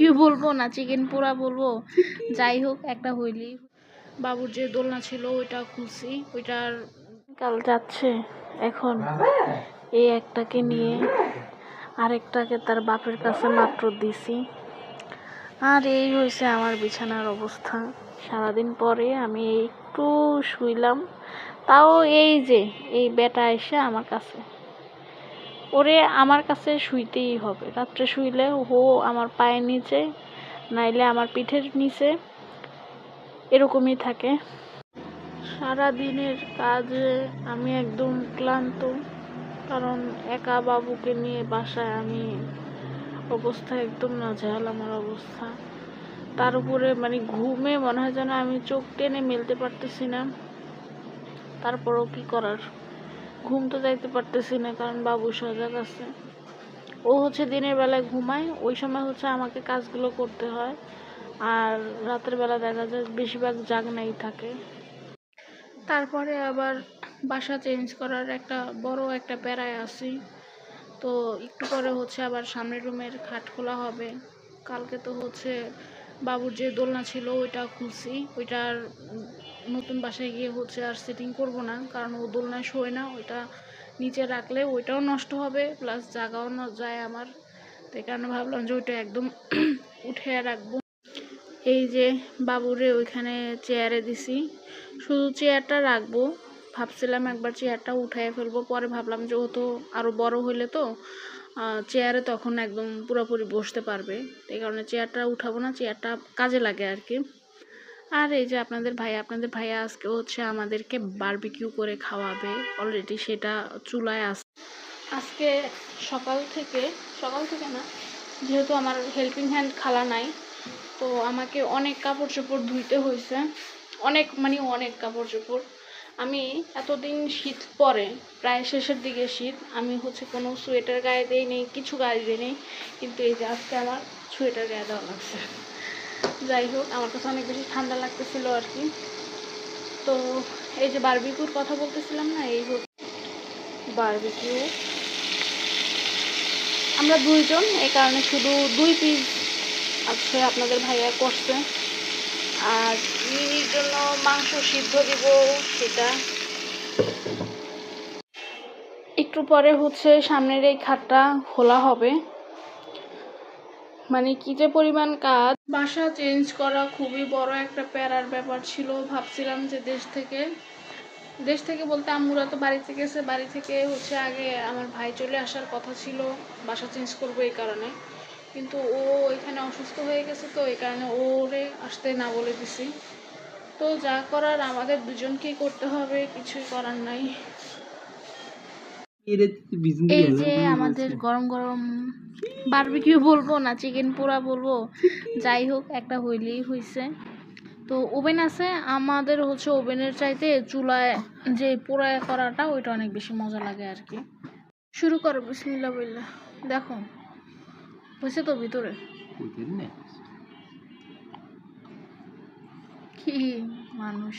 Barbecue বলব, না chicken পোড়া বলব, যাই হোক, একটা হইলি বাবুর যে দোলনা ছিল, ওইটা খুলছি, ওইটার কাল যাচ্ছে এখন। এই একটাকে নিয়ে আরেকটাকে তার বাপের কাছে মাত্র দিছি। আর এই হয়েছে আমার বিছানার অবস্থা। সারাদিন পরে আমি একটু শুইলাম, তাও এই যে, এই বেটা এসে আমার কাছে। ওরে আমার কাছে শুইতেই হবে। রাত্রে শুইলে ও আমার পায়ের নিচে, নাইলে আমার পিঠের নিচে। এরকমই থাকে। সারা দিনের কাজে আমি একদম ক্লান্ত, কারণ একা বাবুকে নিয়ে বাসায় আমি অবস্থা একদম নাজেহাল আমার অবস্থা। তার উপরে মানে ঘুমে মনে হয় যেন আমি চোখ টেনে মেলতে পারতেছি না। তারপরও কি করার? ঘুম তো যাইতে পারতেছি না, কারণ বাবু সজাগ আছে। ও হচ্ছে দিনের বেলায় ঘুমায়, ওই সময় হচ্ছে আমাকে কাজগুলো করতে হয়। আর রাতের বেলা দেখা যায় বেশিরভাগ জাগনাই থাকে। তারপরে আবার বাসা চেঞ্জ করার একটা বড় একটা প্যারায় আছি। তো একটু পরে হচ্ছে আবার সামনের রুমের খাট খোলা হবে। কালকে তো হচ্ছে বাবুর যে দোলনা ছিল, ওইটা খুলছি। ওইটার নতুন বাসায় গিয়ে হচ্ছে আর সেটিং করব না, কারণ ও দোলনায় শোয় না, ওইটা নিচে রাখলে ওইটাও নষ্ট হবে প্লাস জায়গাও ন যায় আমার। তো এই কারণে ভাবলাম যে ওইটা একদম উঠে রাখব। এই যে বাবুরে ওইখানে চেয়ারে দিছি। শুধু চেয়ারটা রাখব, ভাবছিলাম একবার চেয়ারটা উঠাই ফেলব, পরে ভাবলাম যে ও তো আরও বড় হইলে তো চেয়ারে তখন একদম পুরোপুরি বসতে পারবে। এই কারণে চেয়ারটা উঠাবো না চেয়ারটা কাজে লাগে আর কি। আর এই যে আপনাদের ভাই, আপনাদের ভাইয়া আজকে হচ্ছে আমাদেরকে বারবিকিউ করে খাওয়াবে। অলরেডি সেটা চুলায় আস, আজকে সকাল থেকে সকাল থেকে না, যেহেতু আমার হেল্পিং হ্যান্ড খালা নাই, তো আমাকে অনেক কাপড় চোপড় ধুইতে হয়েছে অনেক মানে অনেক কাপড় চোপড়। আমি এতদিন শীত পরে, প্রায় শেষের দিকে শীত, আমি হচ্ছে কোনো সোয়েটার গায়ে দিই নেই, কিছু গায়ে দিই নেই, কিন্তু এই যে আজকে আমার সোয়েটার গায়ে দেওয়া লাগছে। যাই হোক, আমার কাছে অনেক বেশি ঠান্ডা লাগতেছিল আর কি। তো এই যে বারবিকিউর কথা বলতেছিলাম না, এই বারবিকিউ আমরা দুইজন এই কারণে শুধু দুই পিস আছে আপনাদের ভাইয়া করছে। আর মিনির জন্য মাংস সিদ্ধ দিব সেটা? একটু পরে হচ্ছে সামনের এই খাটটা খোলা হবে। মানে কি যে পরিমাণ কাজ। বাসা চেঞ্জ করা খুবই বড় একটা প্যারার ব্যাপার ছিল। ভাবছিলাম যে দেশ থেকে দেশ থেকে বলতে আম্মুরা তো বাড়িতে গেছে। বাড়ি থেকে হচ্ছে আগে আমার ভাই চলে আসার কথা ছিল। বাসা চেঞ্জ করব এই কারণে। কিন্তু ও এখানে অসুস্থ হয়ে গেছে তো, এই কারণে ওরে আসতে না বলে দিছি। তো যা করার আমাদের দুজনকেই করতে হবে, কিছুই করার নাই। এই যে আমাদের গরম গরম বারবিকিউ বলব না চিকেন পোড়া বলব। যাই হোক একটা হইলেই হইছে। তো ওভেন আছে আমাদের হচ্ছে ওভেনের চাইতে চুলায় যে পোড়া করাটা ওইটা অনেক বেশি মজা লাগে আর কি শুরু করো বিসমিল্লা বললা। দেখো হয়েছে তো ভিতরে? কি মানুষ।